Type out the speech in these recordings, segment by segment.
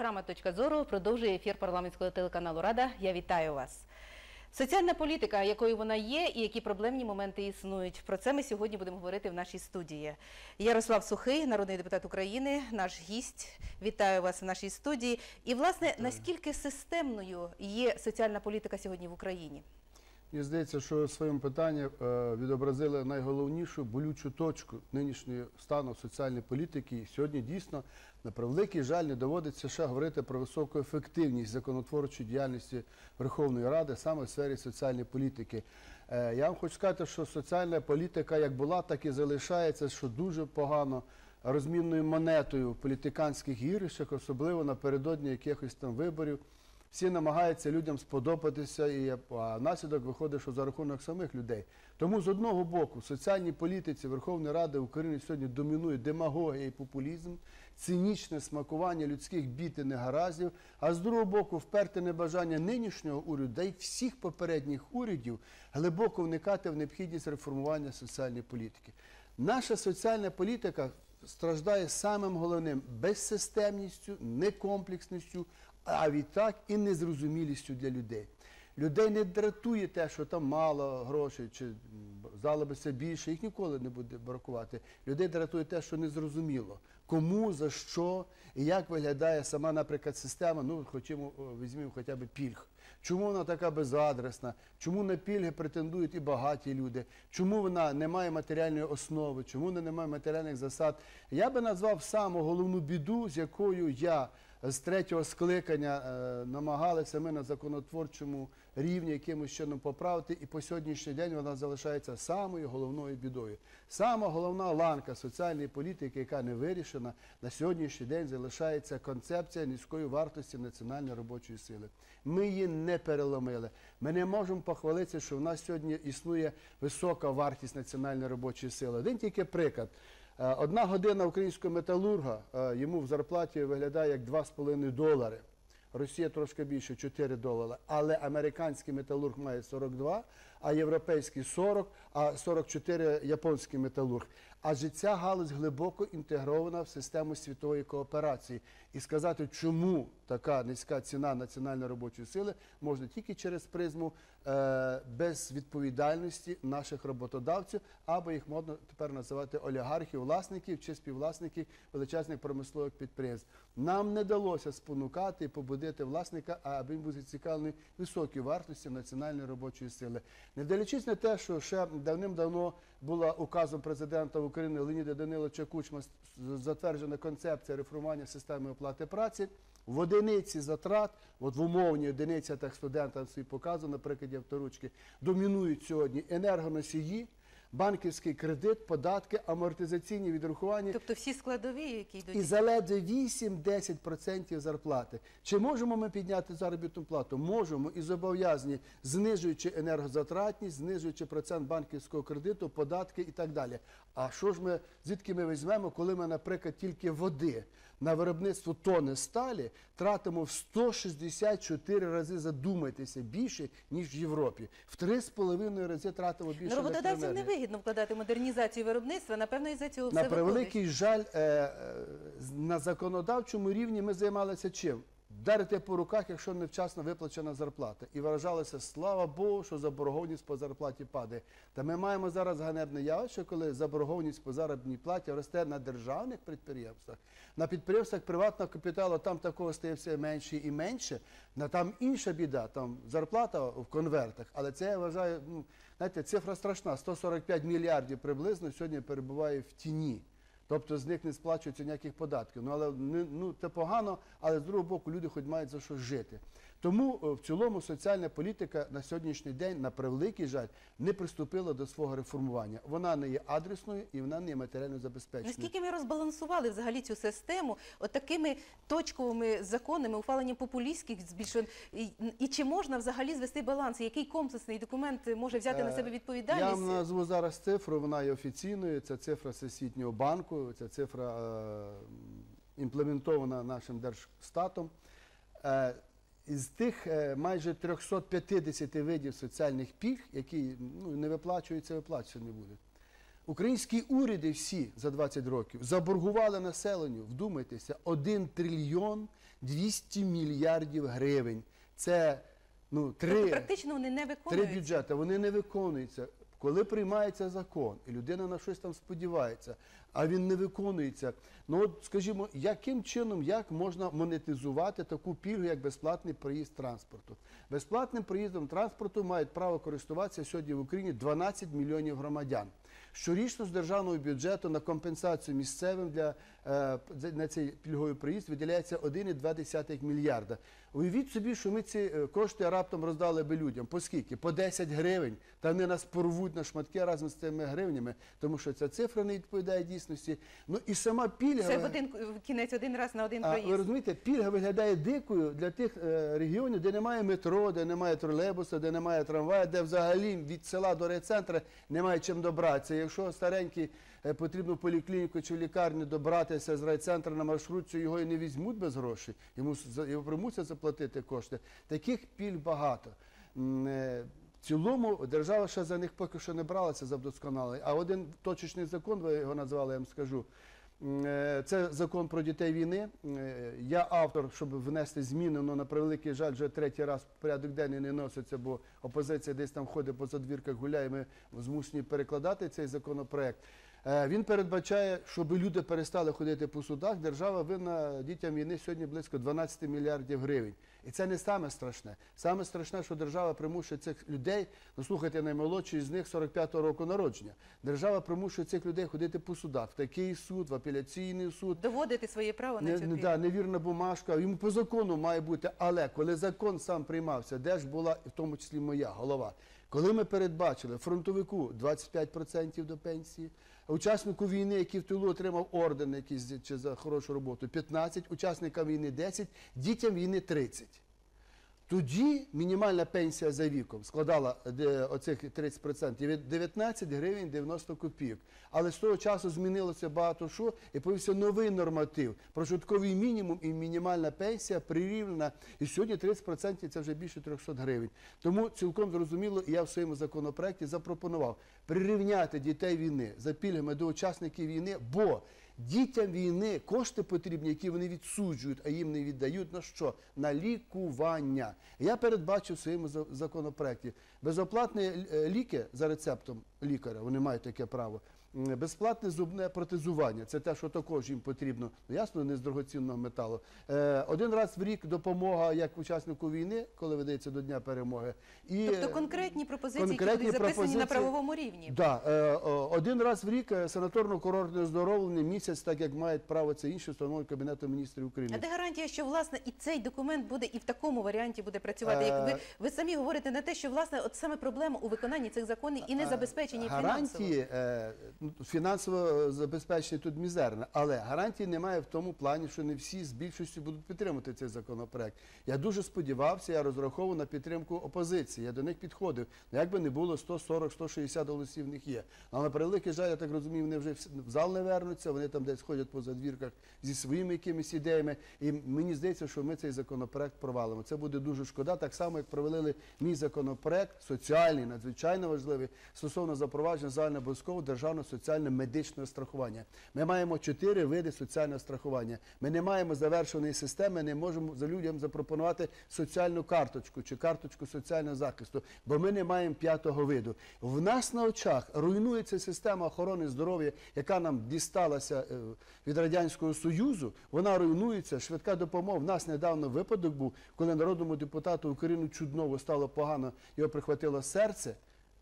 Програма Точка зору продовжує ефір парламентського телеканалу Рада. Я вітаю вас. Соціальна політика, якою вона є, і які проблемні моменти існують. Про це ми сьогодні будемо говорити в нашій студії. Ярослав Сухий, народний депутат України, наш гість. Вітаю вас в нашій студії. І, власне, наскільки системною є соціальна політика сьогодні в Україні? Мені здається, що в своєму питанні е, відобразили найголовнішу болючу точку нинішнього стану соціальної політики. І сьогодні дійсно, на превеликий жаль, не доводиться ще говорити про високу ефективність законотворчої діяльності Верховної Ради саме в сфері соціальної політики. Е, Я вам хочу сказати, що соціальна політика як була, так і залишається, що дуже погано розмінною монетою в політиканських ігрищах, особливо напередодні якихось там виборів. Всі намагаються людям сподобатися, і а наслідок виходить, що за рахунок самих людей. Тому з одного боку, в соціальній політиці Верховної Ради України сьогодні домінує демагогія і популізм, цинічне смакування людських бід і негараздів, а з другого боку, вперте небажання нинішнього уряду, да й всіх попередніх урядів глибоко вникати в необхідність реформування соціальної політики. Наша соціальна політика страждає самим головним безсистемністю, некомплексністю, а відтак і незрозумілістю для людей. Людей не дратує те, що там мало грошей, чи це більше, їх ніколи не буде бракувати. Людей дратує те, що незрозуміло. Кому, за що і як виглядає сама, наприклад, система, ну, хочемо, візьмемо хоча б пільг. Чому вона така безадресна? Чому на пільги претендують і багаті люди? Чому вона не має матеріальної основи? Чому вона не має матеріальних засад? Я би назвав саму головну біду, з якою я з третього скликання е, намагалися ми на законотворчому рівні якимось чином поправити, і по сьогоднішній день вона залишається самою головною бідою. Сама головна ланка соціальної політики, яка не вирішена, на сьогоднішній день залишається концепція низької вартості національної робочої сили. Ми її не переломили. Ми не можемо похвалитися, що в нас сьогодні існує висока вартість національної робочої сили. Один тільки приклад. Е, Одна година українського металурга е, йому в зарплаті виглядає як 2,5 долари. Росія трошки більше 4 долари, але американський металург має 42, а європейський 40, а 44 японський металург. Адже ця галузь глибоко інтегрована в систему світової кооперації. І сказати, чому така низька ціна національної робочої сили, можна тільки через призму е, безвідповідальності наших роботодавців, або їх можна тепер називати олігархів, власників чи співвласників величезних промислових підприємств. Нам не вдалося спонукати і побудити власника, аби він був зацікавлений високій вартості національної робочої сили. Не дивлячись на те, що ще давним-давно була указом президента України Леоніда Даниловича Кучма затверджена концепція реформування системи оплати праці. В одиниці затрат, от в умовній одиниці, так студентам свій показую, наприклад, авторучки, домінують сьогодні енергоносії, банківський кредит, податки, амортизаційні відрахування Тобто всі складові, які йдуть і заледве 8-10% зарплати. Чи можемо ми підняти заробітну плату? Можемо і зобов'язані, знижуючи енергозатратність, знижуючи процент банківського кредиту, податки і так далі. А що ж ми, звідки ми візьмемо, коли ми, наприклад, тільки води на виробництво тони сталі тратимо в 164 рази, задумайтеся, більше, ніж в Європі. В 3,5 рази тратимо більше Ну, роботодавцям не вигідно вкладати модернізацію виробництва. Напевно, із за цього На все виходить. превеликий жаль, е, е, на законодавчому рівні ми займалися чим? Вдарити по руках, якщо невчасно виплачена зарплата. І виражалося, слава Богу, що заборгованість по зарплаті падає. Та ми маємо зараз ганебне явище, коли заборгованість по заробітній платі росте на державних підприємствах. На підприємствах приватного капіталу там такого стає все менше і менше. На там інша біда, там зарплата в конвертах. Але це я вважаю, ну, знаєте, цифра страшна. 145 мільярдів приблизно сьогодні перебуває в тіні. Тобто з них не сплачується ніяких податків. Ну але ну це погано, але з другого боку люди хоч мають за що жити. Тому е, в цілому соціальна політика на сьогоднішній день, на превеликий жаль, не приступила до свого реформування. Вона не є адресною і вона не є матеріально забезпеченою. Наскільки ми розбалансували взагалі цю систему от такими точковими законами, ухваленням популістських збільшень, і, чи можна взагалі звести баланс? Який комплексний документ може взяти на Е, себе Я відповідальність? вам назву зараз цифру, вона є офіційною. Це цифра Всесвітнього банку, це цифра е, імплементована нашим держстатом. Із тих е, майже 350 видів соціальних пільг, які ну, не виплачуються, виплачувати не будуть. Українські уряди всі за 20 років заборгували населенню, вдумайтеся, 1 трильйон 200 мільярдів гривень. Це ну, Тобто три, практично вони не три виконують. бюджети, вони не виконуються. Коли приймається закон, і людина на щось там сподівається, а він не виконується. Ну от скажімо, яким чином як можна монетизувати таку пільгу, як безплатний проїзд транспорту? Безплатним проїздом транспорту мають право користуватися сьогодні в Україні 12 мільйонів громадян. Щорічно з державного бюджету на компенсацію місцевим для е, на цей пільговий проїзд виділяється 1,2 мільярда. Уявіть собі, що ми ці е, кошти раптом роздали би людям. По скільки? По 10 гривень. Та вони нас порвуть на шматки разом з цими гривнями, тому що ця цифра не відповідає дійсності. Ну і сама пільга. Це в один кінець один раз на один А ви розумієте, пільга виглядає дикою для тих е, регіонів, де немає метро, де немає тролейбуса, де немає трамвая, де взагалі від села до райцентру немає чим добратися. Якщо старенький потрібно в поліклініку чи в лікарню добратися з райцентру на маршрутці, його і не візьмуть без грошей, йому його примусять заплатити кошти. Таких пільг багато. Е, В цілому держава ще за них поки що не бралася за вдосконалий. А один точечний закон, ви його назвали, я вам скажу. Е, Це закон про дітей війни. Е, Я автор, щоб внести зміни, але на превеликий жаль, вже третій раз порядок денний не носиться, бо опозиція десь там ходить по задвірках, гуляє. Ми змушені перекладати цей законопроект. Е, Він передбачає, щоб люди перестали ходити по судах. Держава винна дітям війни сьогодні близько 12 мільярдів гривень. І це не саме страшне. Саме страшне, що держава примушує цих людей, ну слухайте, наймолодший з них 45-го року народження. Держава примушує цих людей ходити по судах, в такий суд, в апеляційний суд. Доводити своє право на цю не, да, невірна бумажка, йому по закону має бути. Але коли закон сам приймався, де ж була, в тому числі моя голова, коли ми передбачили фронтовику 25% до пенсії, учаснику війни, який в тилу отримав орден якийсь чи за хорошу роботу, 15, учасникам війни 10, дітям війни 30. Тоді мінімальна пенсія за віком складала оцих 30% від 19 гривень 90 копійок. Але з того часу змінилося багато що, і появився новий норматив. Прожитковий мінімум і мінімальна пенсія прирівняна. І сьогодні 30% це вже більше 300 гривень. Тому цілком зрозуміло, я в своєму законопроекті запропонував прирівняти дітей війни за пільгами до учасників війни, бо Дітям війни кошти потрібні, які вони відсуджують, а їм не віддають на що? На лікування. Я передбачив в своєму законопроекті безоплатні е, ліки за рецептом лікаря, вони мають таке право. Безплатне зубне протезування, це те, що також їм потрібно. Ну, ясно, не з дорогоцінного металу. Е, один раз в рік допомога як учаснику війни, коли видається до Дня перемоги. І, Тобто конкретні пропозиції, конкретні які будуть записані на правовому рівні. Да, е, один раз в рік е, санаторно-курортне оздоровлення місяць, так як мають право це інше встановлено Кабінету міністрів А України. де гарантія, що власне і цей документ буде і в такому варіанті буде працювати? Як ви, ви самі говорите на те, що власне от саме проблема у виконанні цих законів і не забезпечені фінансово. Гарантії фінансово е, забезпечення тут мізерне, але гарантії немає в тому плані, що не всі з більшістю будуть підтримувати цей законопроект. Я дуже сподівався, я розраховував на підтримку опозиції. Я до них підходив. Ну, Як би не було 140-160 голосів в них є. Але на превеликий жаль, я так розумію, вони вже в зал не вернуться, вони там десь ходять по задвірках зі своїми якимись ідеями. І мені здається, що ми цей законопроект провалимо. Це буде дуже шкода, так само як провалили мій законопроект, соціальний, надзвичайно важливий, стосовно запровадження загальнообов'язкового державного соціально-медичного страхування. Ми маємо чотири види соціального страхування. Ми не маємо завершеної системи, не можемо за людям запропонувати соціальну карточку чи карточку соціального захисту, бо ми не маємо п'ятого виду. В нас на очах руйнується система охорони здоров'я, яка нам дісталася е, від радянського союзу. Вона руйнується. Швидка допомога. В нас недавно випадок був, коли народному депутату Україну Чуднову стало погано, його прихватило серце.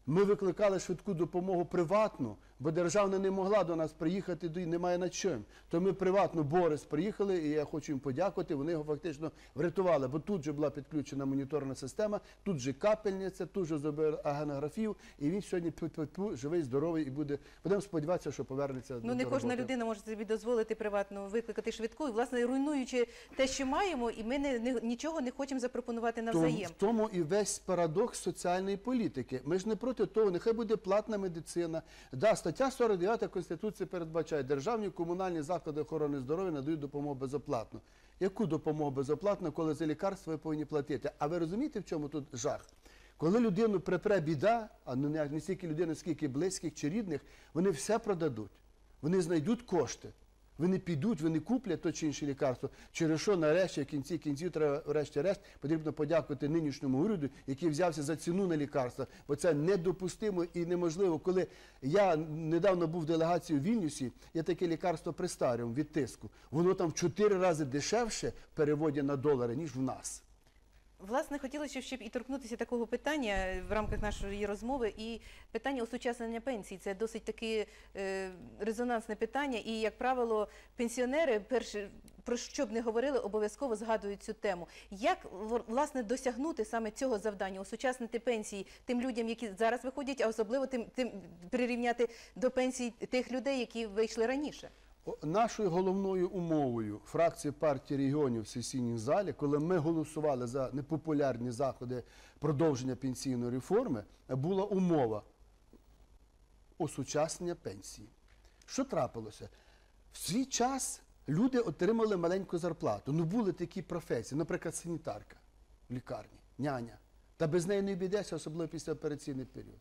Ми викликали швидку допомогу приватну, бо державна не могла до нас приїхати, немає на чим. То ми приватно Борис приїхали, і я хочу їм подякувати. Вони його фактично врятували, бо тут же була підключена моніторна система, тут же капельниця, тут же зробили агенографію, і він сьогодні пу-пу-пу, живий, здоровий і буде. Будемо сподіватися, що повернеться Ну до не кожна роботи. людина може собі дозволити приватно викликати швидку, і власне руйнуючи те, що маємо, і ми не, не- нічого не хочемо запропонувати навзаєм. В тому і весь парадокс соціальної політики. Ми ж не проти того, нехай буде платна медицина. Да, стаття 49 Конституції передбачає, державні комунальні заклади охорони здоров'я надають допомогу безоплатно. Яку допомогу безоплатно, коли за лікарство ви повинні платити? А ви розумієте, в чому тут жах? Коли людину припре біда, а ну не стільки людини, скільки близьких чи рідних, вони все продадуть. Вони знайдуть кошти. Вони підуть, вони куплять то чи інше лікарство. Через що нарешті в кінці кінців треба врешті-решт потрібно подякувати нинішньому уряду, який взявся за ціну на лікарства. Бо це недопустимо і неможливо. Коли я недавно був в делегації в Вільнюсі, я таке лікарство Престаріум від тиску. Воно там в чотири рази дешевше в переводі на долари, ніж в нас. Власне, хотілося щоб і торкнутися такого питання в рамках нашої розмови. І питання осучаснення пенсій це досить таки е, резонансне питання. І, як правило, пенсіонери перше. Про що б не говорили, обов'язково згадують цю тему. Як власне досягнути саме цього завдання, осучаснити пенсії тим людям, які зараз виходять, а особливо тим, тим прирівняти до пенсій тих людей, які вийшли раніше? Нашою головною умовою фракції партії регіонів в сесійній залі, коли ми голосували за непопулярні заходи продовження пенсійної реформи, була умова осучаснення пенсії. Що трапилося? В свій час люди отримали маленьку зарплату. Ну були такі професії, наприклад, санітарка в лікарні, няня. Та без неї не обійдеться, особливо після операційний період.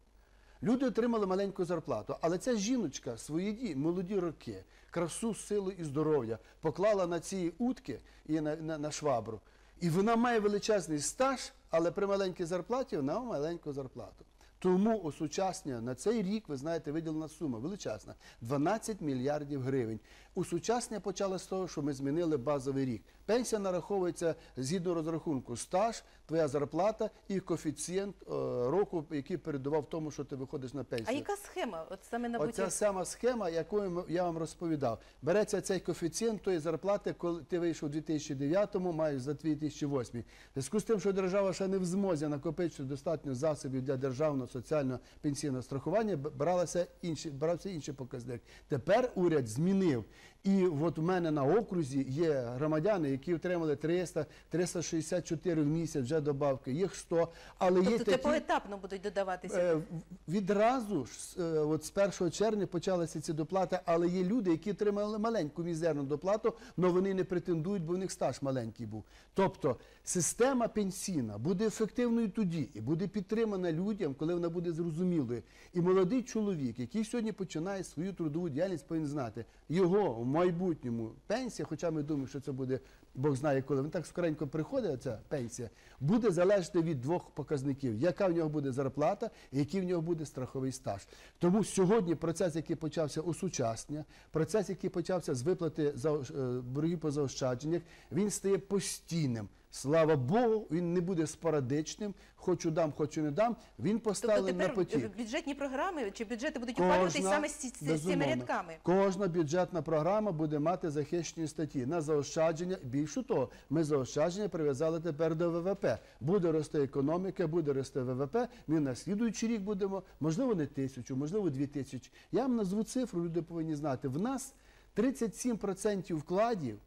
Люди отримали маленьку зарплату, але ця жіночка свої ді, молоді роки, красу, силу і здоров'я поклала на ці утки і на, на, на швабру. І вона має величезний стаж, але при маленькій зарплаті вона маленьку зарплату. Тому осучаснення на цей рік, ви знаєте, виділена сума величезна 12 мільярдів гривень. Усучаснення почалося з того, що ми змінили базовий рік. Пенсія нараховується згідно розрахунку стаж, твоя зарплата і коефіцієнт е, року, який передував тому, що ти виходиш на пенсію. А яка схема? От саме на Оця сама схема, якою я вам розповідав. Береться цей коефіцієнт тої зарплати, коли ти вийшов у 2009-му, маєш за 2008. В зв'язку з тим, що держава ще не в змозі накопичити достатньо засобів для державного соціального пенсійного страхування, б- бралася інші, брався інший показник. Тепер уряд змінив. І от у мене на окрузі є громадяни, які отримали 300, 364 в місяць вже добавки, їх 100, але є Тобто це такі... поетапно будуть додаватися. Е, Відразу ж з, е, от з 1 червня почалися ці доплати, але є люди, які отримали маленьку мізерну доплату, але вони не претендують, бо в них стаж маленький був. Тобто система пенсійна буде ефективною тоді і буде підтримана людям, коли вона буде зрозумілою. І молодий чоловік, який сьогодні починає свою трудову діяльність, повинен знати його в майбутньому пенсія, хоча ми думаємо, що це буде Бог знає коли. Він так скоренько приходить, ця пенсія, буде залежати від двох показників: яка в нього буде зарплата і який в нього буде страховий стаж. Тому сьогодні процес, який почався осучаснення, процес, який почався з виплати за е, боргів по заощадженнях, він стає постійним. Слава Богу, він не буде спорадичним. Хочу дам, хочу не дам. Він Тобто на тепер потік. бюджетні програми чи бюджети будуть ухвалюватись саме з цими рядками. Кожна бюджетна програма буде мати захищені статті на заощадження. Більше того, ми заощадження прив'язали тепер до ВВП. Буде рости економіка, буде рости ВВП. Ми на слідуючий рік будемо, можливо, не тисячу, можливо, дві тисячі. Я вам назву цифру, люди повинні знати. В нас 37% вкладів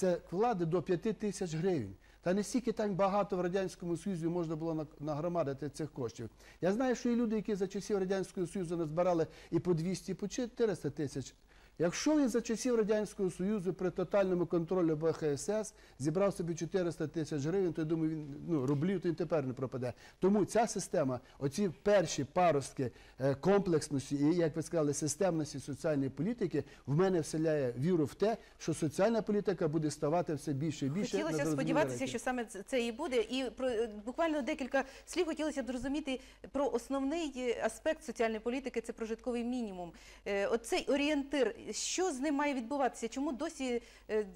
це вклади до 5 тисяч гривень. Та не стільки так багато в Радянському Союзі можна було на- нагромадити цих коштів. Я знаю, що є люди, які за часів Радянського Союзу назбирали і по 200, і по 400 тисяч. Якщо він за часів Радянського Союзу при тотальному контролі БХСС зібрав собі 400 тисяч гривень, то я думаю, він ну, рублів то він тепер не пропаде. Тому ця система, оці перші паростки е, комплексності і, як ви сказали, системності соціальної політики, в мене вселяє віру в те, що соціальна політика буде ставати все більше і більше. Хотілося сподіватися, речі. що саме це- і буде. І про е, буквально декілька слів хотілося б зрозуміти про основний е, аспект соціальної політики це прожитковий мінімум. Оцей орієнтир, що з ним має відбуватися? Чому досі е,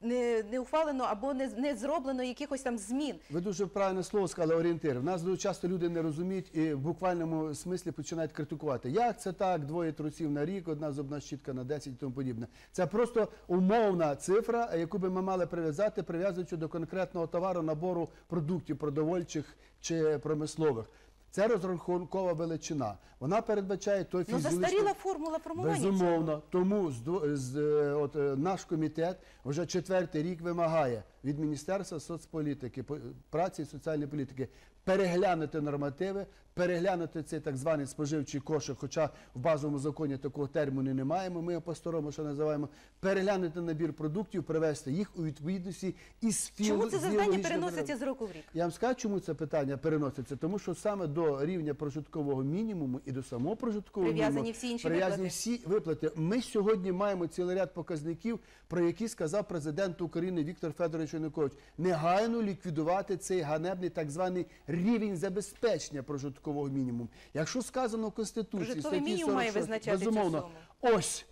не, не ухвалено або не, не зроблено якихось там змін? Ви дуже правильне слово сказали орієнтир. В нас дуже часто люди не розуміють і в буквальному смислі починають критикувати. Як це так? Двоє трусів на рік, одна зубна щітка на 10 і тому подібне. Це просто умовна цифра, яку би ми мали прив'язати, прив'язуючи до конкретного товару набору продуктів продовольчих чи промислових. Це розрахункова величина. Вона передбачає той Ну застаріла формула формування. цього. Безумовно. Тому з, з, е, от, е, наш комітет вже четвертий рік вимагає від Міністерства соцполітики, по- праці і соціальної політики переглянути нормативи, переглянути цей так званий споживчий кошик, хоча в базовому законі такого терміну не маємо, ми його по-старому що називаємо, переглянути набір продуктів, привести їх у відповідності із Чому це завдання переноситься з року в рік? я вам скажу, чому це питання переноситься, тому що саме до рівня прожиткового мінімуму і до самого прожиткового Прив'язані мінімуму всі інші прив'язані всі виплати. Ми сьогодні маємо цілий ряд показників, про які сказав президент України Віктор Федорович Янукович. Негайно ліквідувати цей ганебний так званий рівень забезпечення прожиткового мінімуму. Якщо сказано в Конституції, статті мінімум має 46, визначати безумовно, суму. ось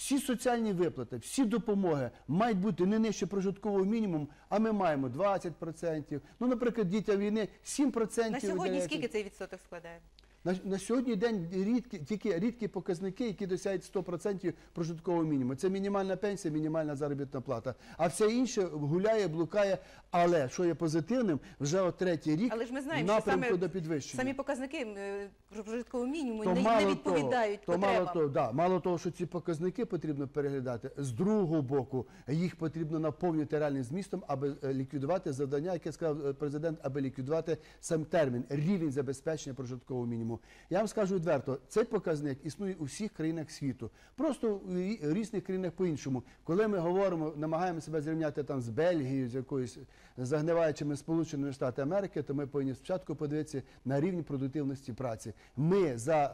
всі соціальні виплати, всі допомоги мають бути не нижче прожиткового мінімуму, а ми маємо 20%. Ну, наприклад, дітям війни 7%. На сьогодні скільки цей відсоток складає? На, на сьогодні день рідкі, тільки рідкі показники, які досягають 100% прожиткового мінімуму. Це мінімальна пенсія, мінімальна заробітна плата. А все інше гуляє, блукає. Але що є позитивним, вже от третій рік Але ж ми знаємо, знаємо, що саме до підвищення. Самі показники е, прожиткового мінімуму То не, мало не відповідають того, то мало потребам. того, да, мало того, що ці показники потрібно переглядати. З другого боку, їх потрібно наповнити реальним змістом, аби е, ліквідувати завдання, яке сказав е, президент, аби ліквідувати сам термін рівень забезпечення прожиткового мінімуму. Я вам скажу відверто, цей показник існує у всіх країнах світу. Просто рі- різних країнах по-іншому. Коли ми говоримо, намагаємося себе зрівняти там з Бельгією, з якоюсь загниваючими Сполученими Штатами Америки, то ми повинні спочатку подивитися на рівень продуктивності праці. Ми за е,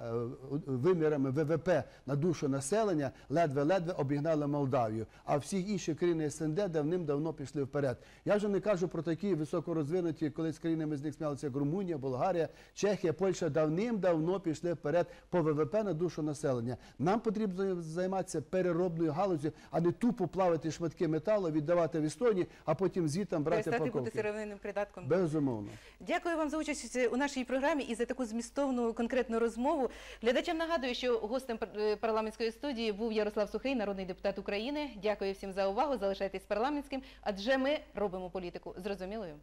вимірами ВВП на душу населення ледве-ледве обігнали Молдавію, а всі інші країни СНД давним-давно пішли вперед. Я вже не кажу про такі високорозвинуті, колись країнами з них сміялися, як Румунія, Болгарія, Чехія, Польща давним-давно пішли вперед по ВВП на душу населення. Нам потрібно займатися переробною галузю, а не тупо плавити шматки металу, віддавати в Естонії, а потім звітом брати Перестати бути сировинним придатком. Безумовно. Дякую вам за участь у нашій програмі і за таку змістовну конкретну розмову. Глядачам нагадую, що гостем е, парламентської студії був Ярослав Сухий, народний депутат України. Дякую всім за увагу. Залишайтесь парламентським, адже ми робимо політику зрозумілою.